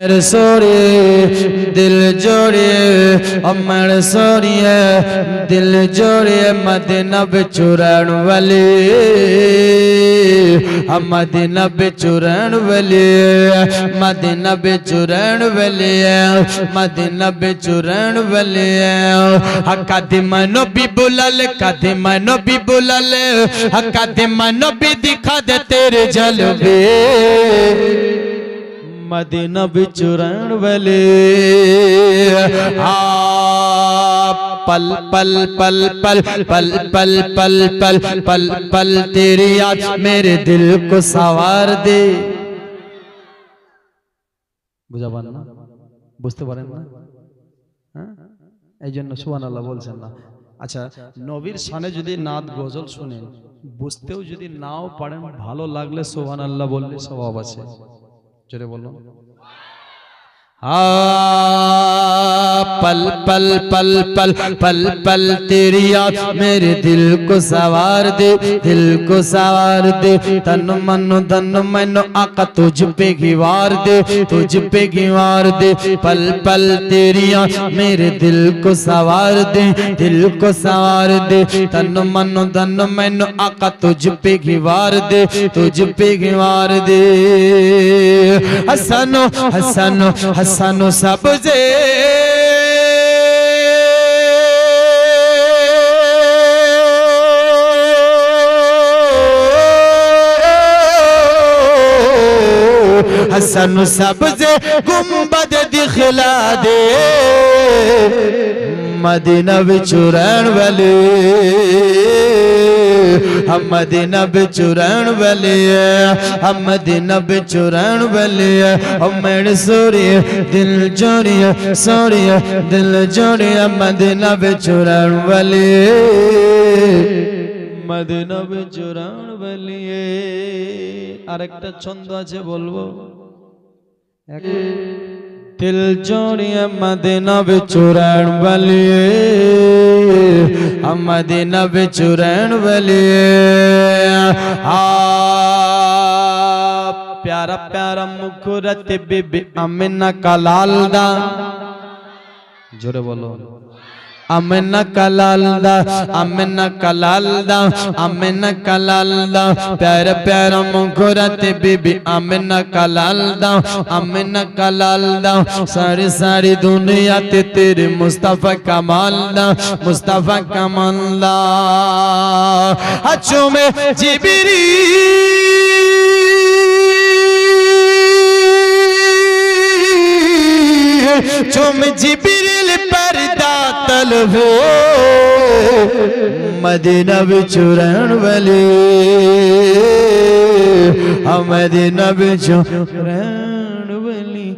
सोरे दिल जोड़े अमर सोरिए, दिल जोड़े मदनब चुरण वाले। हाँ, मदनब चुरण वाले, मदनब चुरण वाले, मदनब चुरण वाले। हाँ, कद मनो भी बुलल कद मनो भी बुलल हाँ, कद मनो भी दिखा दे तेरे जलवे। ਮਦੀਨਾ ਵਿੱਚ ਰਹਿਣ ਵੇਲੇ ਆ ਪਲ ਪਲ ਪਲ ਪਲ ਪਲ ਪਲ ਪਲ ਪਲ ਪਲ ਪਲ ਤੇਰੀ ਯਾਦ ਮੇਰੇ ਦਿਲ ਕੋ সওয়ার দে বুঝা পারেন না বুঝতে পারেন না হ্যাঁ এই জন্য সুহান আল্লাহ বলছেন না আচ্ছা নবীর সানে যদি নাদ গজল শুনেন বুঝতেও যদি নাও পারেন ভালো লাগলে সোহান আল্লাহ বললে স্বভাব আছে জোরে বলুন। पल पल पल पल पल पल तेरी याद मेरे दिल को सवार दे, दिल को सवार दे। तन मन, धन मन आका तुझ पे गिवार दे, तुझ पे गिवार दे। पल पल तेरी याद मेरे दिल को सवार दे, दिल को सवार दे। तन मन, धन मन आका तुझ पे गिवार दे, तुझ पे गिवार दे। हसनो हसनो हसनो सबजे हसन सबसे गुम्बद दिखला दे मदीना बिचुरन वाले हम मदीना बिचुरन वाले हम मदीना बिचुरन वाले हम मेरे सोरिए दिल जोड़िए सोरिए दिल जोड़िए मदीना बिचुरन वाले মদিনা বেচুরান বলিয়ে আরেকটা ছন্দ আছে বলবো दिल जोड़िया मदीना बिचुरैन बलिए मदीना बिचुरैन बलिए आ प्यारा प्यारा मुखरत बीबी अमिना का लाल दा जोरे बोलो আমনা কালালদা আমনা কালালদা আমনা কালালদা। প্যার প্যার মুখরাতে বিবি, আমনা কালালদা আমনা কালালদা। সারি সারি দুনিয়াতে তেরে মুস্তাফা কামালদা মুস্তাফা কামালদা। হাচুমে জিবিরি چم جبریل پردا طلب مدینہ بچورن ولی ہم مدینہ بچورن ولی